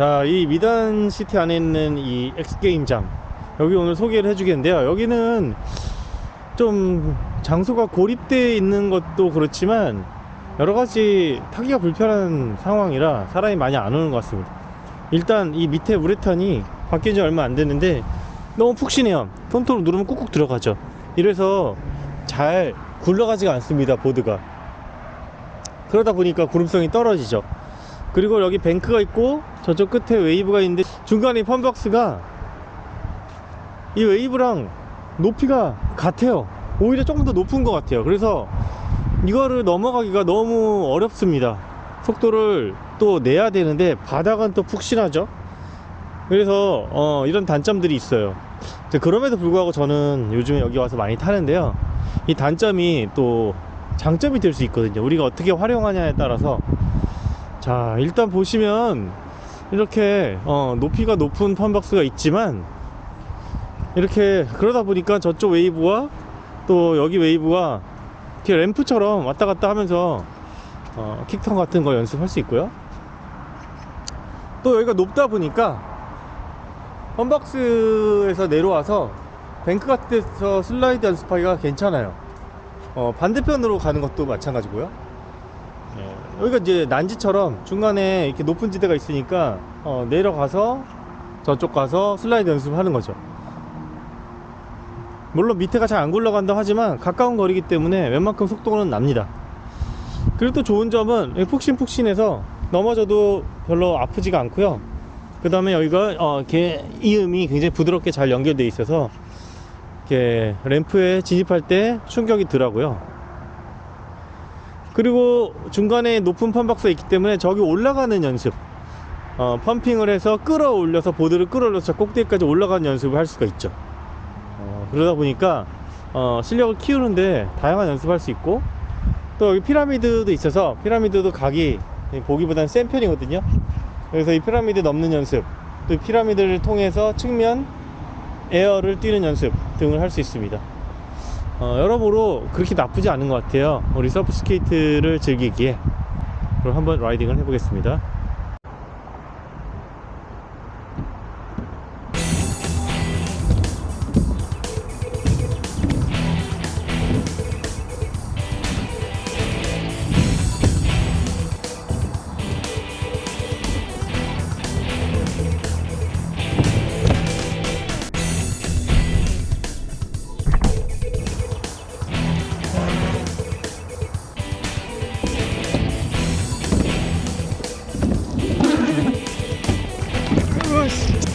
자, 이 미단 시티 안에 있는 이 엑스게임장 여기 오늘 소개를 해주겠는데요. 여기는 좀 장소가 고립되어 있는 것도 그렇지만 여러 가지 타기가 불편한 상황이라 사람이 많이 안 오는 것 같습니다. 일단 이 밑에 우레탄이 바뀐 지 얼마 안 됐는데 너무 푹신해요. 톤톤 누르면 꾹꾹 들어가죠. 이래서 잘 굴러가지가 않습니다. 보드가. 그러다 보니까 구름성이 떨어지죠. 그리고 여기 뱅크가 있고 저쪽 끝에 웨이브가 있는데 중간에 펀박스가 이 웨이브랑 높이가 같아요. 오히려 조금 더 높은 것 같아요. 그래서 이거를 넘어가기가 너무 어렵습니다. 속도를 또 내야 되는데 바닥은 또 푹신하죠. 그래서 어, 이런 단점들이 있어요. 그럼에도 불구하고 저는 요즘에 여기 와서 많이 타는데요. 이 단점이 또 장점이 될 수 있거든요. 우리가 어떻게 활용하냐에 따라서 자 일단 보시면 이렇게 어, 높이가 높은 펀박스가 있지만 이렇게 그러다 보니까 저쪽 웨이브와 또 여기 웨이브가 이렇게 램프처럼 왔다 갔다 하면서 어, 킥턴 같은 거 연습할 수 있고요. 또 여기가 높다 보니까 펀박스에서 내려와서 뱅크 같은 데서 슬라이드 연습하기가 괜찮아요. 어, 반대편으로 가는 것도 마찬가지고요. 예, 여기가 이제 난지처럼 중간에 이렇게 높은 지대가 있으니까 어, 내려가서 저쪽 가서 슬라이드 연습하는 거죠. 물론 밑에가 잘 안 굴러간다 하지만 가까운 거리기 때문에 웬만큼 속도는 납니다. 그리고 또 좋은 점은 푹신푹신해서 넘어져도 별로 아프지가 않고요. 그 다음에 여기가 어, 이렇게 이음이 굉장히 부드럽게 잘 연결되어 있어서 이렇게 램프에 진입할 때 충격이 덜하고요. 그리고 중간에 높은 펌박스가 있기 때문에 저기 올라가는 연습. 어, 펌핑을 해서 끌어올려서 보드를 끌어올려서 저 꼭대기까지 올라가는 연습을 할 수가 있죠. 어, 그러다 보니까 어, 실력을 키우는데 다양한 연습할 수 있고 또 여기 피라미드도 있어서 피라미드도 각이 보기보다는 센 편이거든요. 그래서 이 피라미드 넘는 연습 또 피라미드를 통해서 측면 에어를 뛰는 연습 등을 할 수 있습니다 어, 여러모로 그렇게 나쁘지 않은 것 같아요. 우리 서프 스케이트를 즐기기에. 그럼 한번 라이딩을 해보겠습니다. Push.